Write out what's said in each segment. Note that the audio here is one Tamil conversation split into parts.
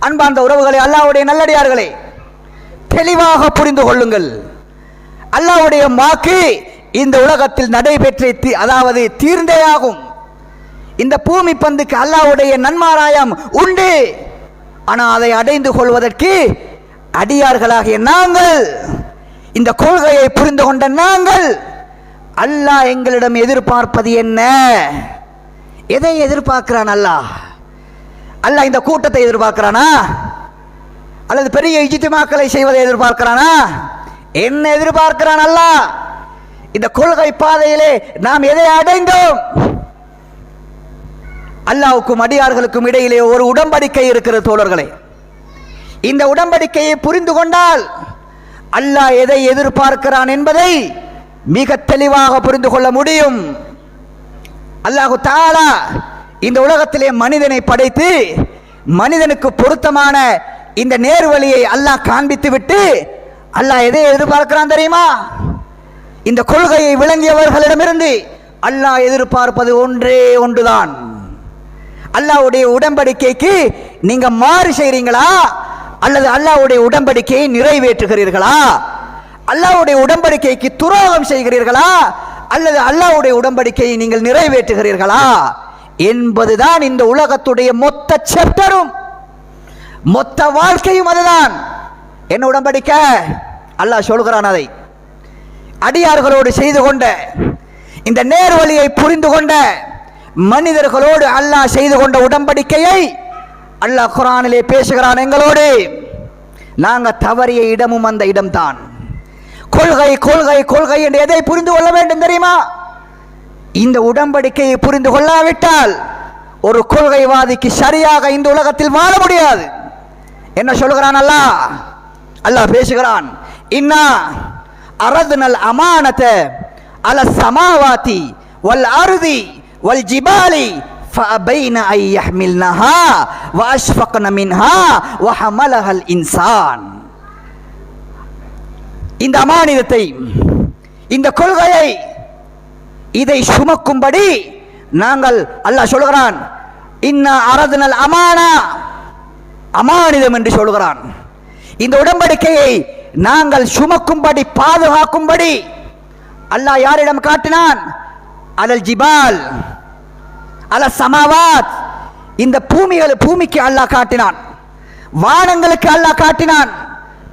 அன்பார்ந்த உறவுகளை அல்லாவுடைய நல்லடியார்களே தெளிவாக புரிந்து கொள்ளுங்கள். அல்லாஹ்வுடைய வாக்கு இந்த உலகத்தில் நடைபெற்று தி- அதாவது தீர்ந்தேயாகும். இந்த பூமி பந்துக்கு அல்லாவுடைய நன்மாராயம் உண்டு. ஆனால் அதை அடைந்து கொள்வதற்கு அடியார்களாகிய நாங்கள் இந்த கொள்கையை புரிந்து கொண்ட நாங்கள் அல்லாஹ் எங்களிடம் எதிர்பார்ப்பது என்ன? எதை எதிர்பார்க்கிறான் அல்லாஹ்? அல்லாஹ் இந்த கூட்டத்தை எதிர்பார்க்கிறானா? அல்லது பெரிய இஜித்திமாக்களை செய்வதை எதிர்பார்க்கிறானா? என்ன எதிர்பார்க்கிறான் அல்லாஹ்? இந்த கொள்கை பாதையிலே நாம் எதை அடைந்தோம்? அல்லாவுக்கும் அடியார்களுக்கும் இடையிலே ஒரு உடம்படிக்கை இருக்கிற தோழர்களே. இந்த உடம்படிக்கையை புரிந்து கொண்டால் அல்லாஹ் எதை எதிர்பார்க்கிறான் என்பதை மிக தெளிவாக புரிந்து கொள்ள முடியும். அல்லாஹு தாலா இந்த உலகத்திலே மனிதனை படைத்து மனிதனுக்கு பொருத்தமான இந்த நேர்வழியை அல்லாஹ் காண்பித்து விட்டு அல்லாஹ் எதை எதிர்பார்க்கிறான் தெரியுமா? இந்த கொள்கையை விளங்கியவர்களிடமிருந்து அல்லாஹ் எதிர்பார்ப்பது ஒன்றே ஒன்றுதான். அல்லாஹ்வுடைய உடன்படிக்கைக்கு நீங்க மாறு செய்கிறீங்களா அல்லது அல்லாஹ்வுடைய உடன்படிக்கையை நிறைவேற்றுகிறீர்களா? அல்லாஹ்வுடைய உடன்படிக்கைக்கு துரோகம் செய்கிறீர்களா? அல்லது அல்லாஹ்வுடைய உடன்படிக்கையை நீங்கள் நிறைவேற்றுகிறீர்களா? என்பதுதான் இந்த உலகத்துடைய மொத்த செப்டரும் மொத்த வாழ்க்கையும் அதுதான். என்ன உடம்படிக்க அல்லாஹ் சொல்கிறான் அதை. அடியார்களோடு செய்து கொண்ட இந்த நேர்வழியை புரிந்து கொண்ட மனிதர்களோடு அல்லாஹ் செய்து கொண்ட உடன்படிக்கையை அல்லாஹ் குரானிலே பேசுகிறான் எங்களோடு. நாங்கள் தவறிய இடமும் அந்த இடம்தான். கொள்கை கொள்கை கொள்கை என்று எதை புரிந்து கொள்ள வேண்டும் தெரியுமா? இந்த உடன்படிக்கையை புரிந்து கொள்ளாவிட்டால் ஒரு கொள்கைவாதிக்கு சரியாக இந்த உலகத்தில் வாழ முடியாது என்ன சொல்கிறான் அல்லாஹ் அல்லாஹ் பேசுகிறான் இன்னா அரதுனல் அமானத அல சமாவாதி வல் அருதி வல் ஜிபாலி فأبين أن يحملنها وأشفقن منها وحملها الإنسان இந்த அமானிதத்தை இந்த கொள்கையை இதை சுமக்கும்படி நாங்கள் அல்லாஹ் சொல்கிறான் இன்ன அரதுனல் அமானா. அமானிதம் என்று சொல்கிறான் இந்த உடன்படிக்கையை நாங்கள் சுமக்கும்படி பாதுகாக்கும்படி அல்லாஹ் யாரிடம் காட்டினான்? அலல் ஜிபால் அல சமாவாத். இந்த பூமிகள் பூமிக்கு அல்லாஹ் காட்டினான். வானங்களுக்கு அல்லாஹ் காட்டினான்.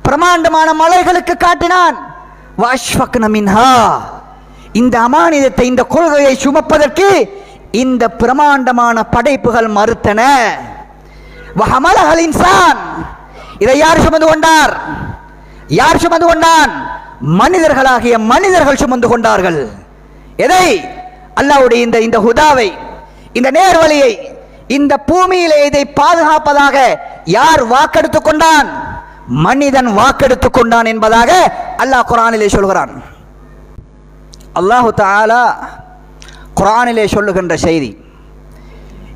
பிரமாண்டமான மலைகளுக்கு காட்டினான். வாஷ்வக்ன மின்ஹா. இந்த அமானிதத்தை இந்த கொள்கையை சுமப்பதற்கு இந்த பிரமாண்டமான படைப்புகள் மறுத்தன. இன்சான் இதை யார் சுமந்து கொண்டார்? யார் சுமந்து கொண்டான்? மனிதர்களாகிய மனிதர்கள் சுமந்து கொண்டார்கள். எதை? அல்லாஹ்வுடைய இந்த இந்த ஹுதாவை இந்த நேர்வழியை இந்த பூமியிலே இதை பாதுகாப்பதாக யார் வாக்கெடுத்துக் கொண்டான்? மனிதன் வாக்கெடுத்துக் கொண்டான் என்பதாக அல்லாஹ் குரானிலே சொல்கிறான். அல்லாஹு தாலா குரானிலே சொல்லுகின்ற செய்தி.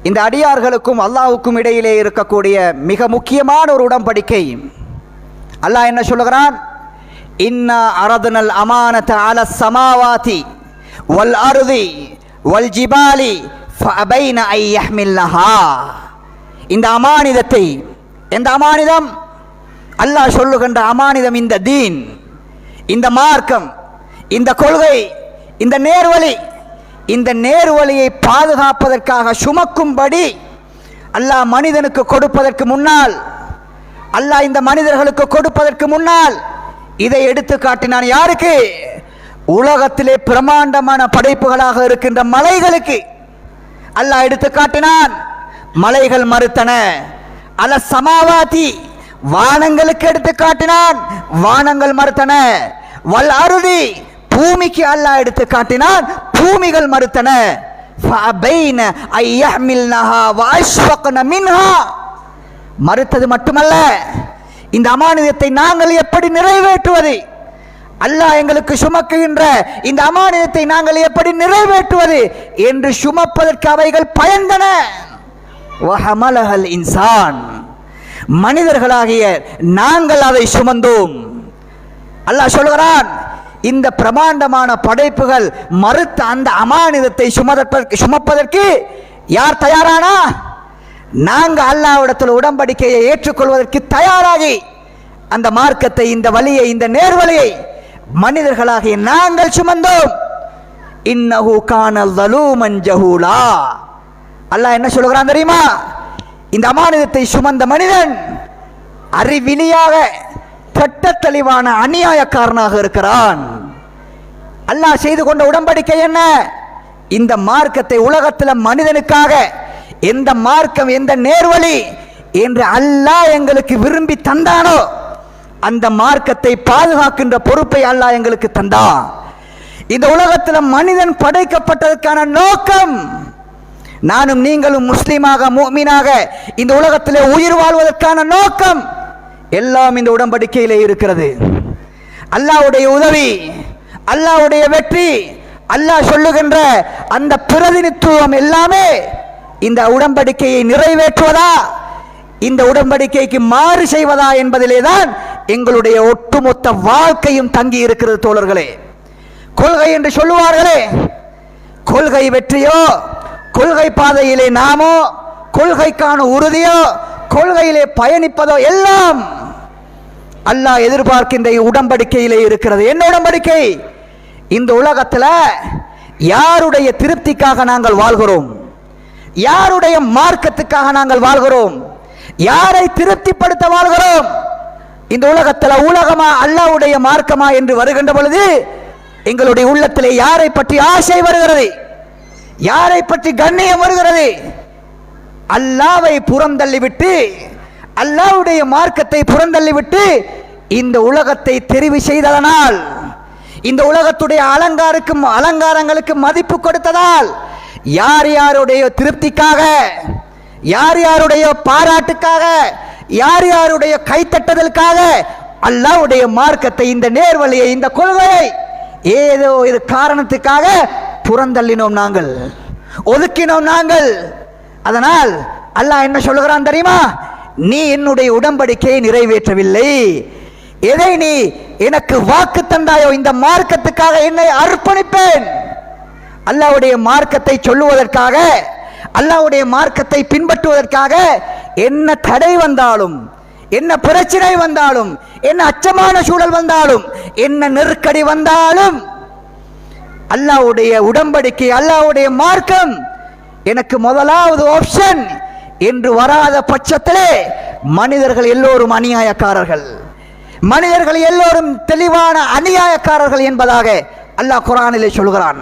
இந்த அடியார்களுக்கும் அல்லாஹுக்கும் இடையிலே இருக்கக்கூடிய மிக முக்கியமான ஒரு உடன்படிக்கை. அல்லாஹ் என்ன சொல்லுகிறான்? இன்னா அரதுனல் அமானத் அல சமாவாதி வல் அருதி வல் ஜிபாலி ஃபஅபைன ஐ இந்த அமானிதத்தை எந்த அமானிதம்? அல்லாஹ் சொல்லுகின்ற அமானிதம் இந்த தீன் இந்த மார்க்கம் இந்த கொள்கை இந்த நேர்வழி இந்த நேர்வழியை பாதுகாப்பதற்காக சுமக்கும்படி அல்லாஹ் மனிதனுக்கு கொடுப்பதற்கு முன்னால் அல்லாஹ் இந்த மனிதர்களுக்கு கொடுப்பதற்கு முன்னால் இதை எடுத்து காட்டினான் யாருக்கு? உலகத்திலே பிரமாண்டமான படைப்புகளாக இருக்கின்ற மலைகளுக்கு. அல்லாஹ் எடுத்து காட்டினான் மலைகள் மறுத்தன. அல சமாவாதி வானங்களுக்கு எடுத்து காட்டினான் வானங்கள் மறுத்தன. வல் அருதி பூமிக்கு அல்லாஹ் எடுத்து காட்டினான் பூமிகள் மறுத்தன. மறுத்தது மட்டுமல்ல இந்த அமானியத்தை நாங்கள் எப்படி நிறைவேற்றுவது? அல்லாஹ் எங்களுக்கு சுமக்குகின்ற இந்த அமானியத்தை நாங்கள் எப்படி நிறைவேற்றுவது? என்று சுமப்பதற்கு அவைகள் பயந்தன. வஹமலஹல் இன்சான். மனிதர்களாகிய நாங்கள் அதை சுமந்தோம். அல்லாஹ் சொல்கிறான் இந்த பிரமாண்டமான படைப்புகள் மறுத்த அந்த அமானிதத்தை சுமதற்கு சுமப்பதற்கு யார் தயாரானா? நாங்கள் அல்லாவிடத்தில் உடன்படிக்கையை ஏற்றுக்கொள்வதற்கு தயாராகி அந்த மார்க்கத்தை இந்த வழியை இந்த நேர்வழியை மனிதர்களாகிய நாங்கள் சுமந்தோம். இன்னஹு கானல் தலூமன் ஜஹூலா. அல்லாஹ் என்ன சொல்லுகிறான் தெரியுமா? இந்த அமானிதத்தை சுமந்த மனிதன் அறிவிலியாக கட்ட தெளிவான அநியாயக்காரனாக இருக்கிறான். அல்லாஹ் செய்து கொண்ட உடன்படிக்கை என்ன? இந்த மார்க்கத்தை உலகத்தில் மனிதனுக்காக எந்த மார்க்கம் எந்த நேர்வழி என்று அல்லாஹ் எங்களுக்கு விரும்பி தந்தானோ அந்த மார்க்கத்தை பாதுகாக்கின்ற பொறுப்பை அல்லாஹ் எங்களுக்கு தந்தான். இந்த உலகத்தில் மனிதன் படைக்கப்பட்டதற்கான நோக்கம் நானும் நீங்களும் முஸ்லீமாக மூமினாக இந்த உலகத்திலே உயிர் வாழ்வதற்கான நோக்கம் எல்லாம் இந்த உடன்படிக்கையிலே இருக்கிறது. அல்லாஹ்வுடைய உதவி அல்லாஹ்வுடைய வெற்றி அல்லாஹ் சொல்லுகின்ற அந்த பிரதிநிதித்துவம் எல்லாமே இந்த உடன்படிக்கையை நிறைவேற்றுவதா இந்த உடன்படிக்கைக்கு மாறு செய்வதா என்பதிலே தான் எங்களுடைய ஒட்டுமொத்த வாழ்க்கையும் தங்கி இருக்கிறது தோழர்களே. கொள்கை என்று சொல்லுவார்களே கொள்கை வெற்றியோ கொள்கை பாதையிலே நாமோ கொள்கைக்கான உறுதியோ கொள்கையிலே பயணிப்பதோ எல்லாம் அல்லாஹ் எதிர்பார்க்கின்ற உடன்படிக்கையிலே இருக்கிறது. என்ன உடன்படிக்கை? இந்த உலகத்தில் யாருடைய திருப்திக்காக நாங்கள் வாழ்கிறோம்? யாருடைய மார்க்கத்துக்காக நாங்கள் வாழ்கிறோம்? யாரை திருப்திப்படுத்த வாழ்கிறோம்? இந்த உலகத்தில் உலகமா அல்லாவுடைய மார்க்கமா என்று வருகின்ற பொழுது எங்களுடைய உள்ளத்திலே யாரை பற்றி ஆசை வருகிறது? யாரை பற்றி கண்ணியம் வருகிறது? அல்லாவை புறந்தள்ளிவிட்டு அல்லாவுடைய மார்க்கத்தை புறந்தள்ளிவிட்டு இந்த உலகத்தை தெரிவு செய்ததனால் இந்த உலகத்துடைய அலங்காருக்கு அலங்காரங்களுக்கு மதிப்பு கொடுத்ததால் யார் யாருடைய திருப்திக்காக யார் யாருடைய பாராட்டுக்காக யார் யாருடைய கைத்தட்டுதலுக்காக அல்லாவுடைய மார்க்கத்தை இந்த நேர்வழியை இந்த கொள்கையை ஏதோ இது காரணத்துக்காக புறந்தள்ளினோம் நாங்கள் ஒதுக்கினோம் நாங்கள். அதனால் அல்லாஹ் என்ன சொல்லுகிறான் தெரியுமா? நீ என்னுடைய உடன்படிக்கையை நிறைவேற்றவில்லை. எதை நீ எனக்கு வாக்கு தந்தாயோ இந்த மார்க்கத்துக்காக என்னை அர்ப்பணிப்பேன். அல்லாவுடைய மார்க்கத்தை சொல்லுவதற்காக அல்லாவுடைய மார்க்கத்தை பின்பற்றுவதற்காக என்ன தடை வந்தாலும் என்ன பிரச்சனை வந்தாலும் என்ன அச்சமான சூழல் வந்தாலும் என்ன நெருக்கடி வந்தாலும் அல்லாவுடைய உடன்படிக்கை அல்லாவுடைய மார்க்கம் எனக்கு முதலாவது ஆப்ஷன் என்று வராத பட்சத்திலே மனிதர்கள் எல்லோரும் அநியாயக்காரர்கள். மனிதர்கள் எல்லோரும் தெளிவான அநியாயக்காரர்கள் என்பதாக அல்லாஹ் குரானிலே சொல்கிறான்.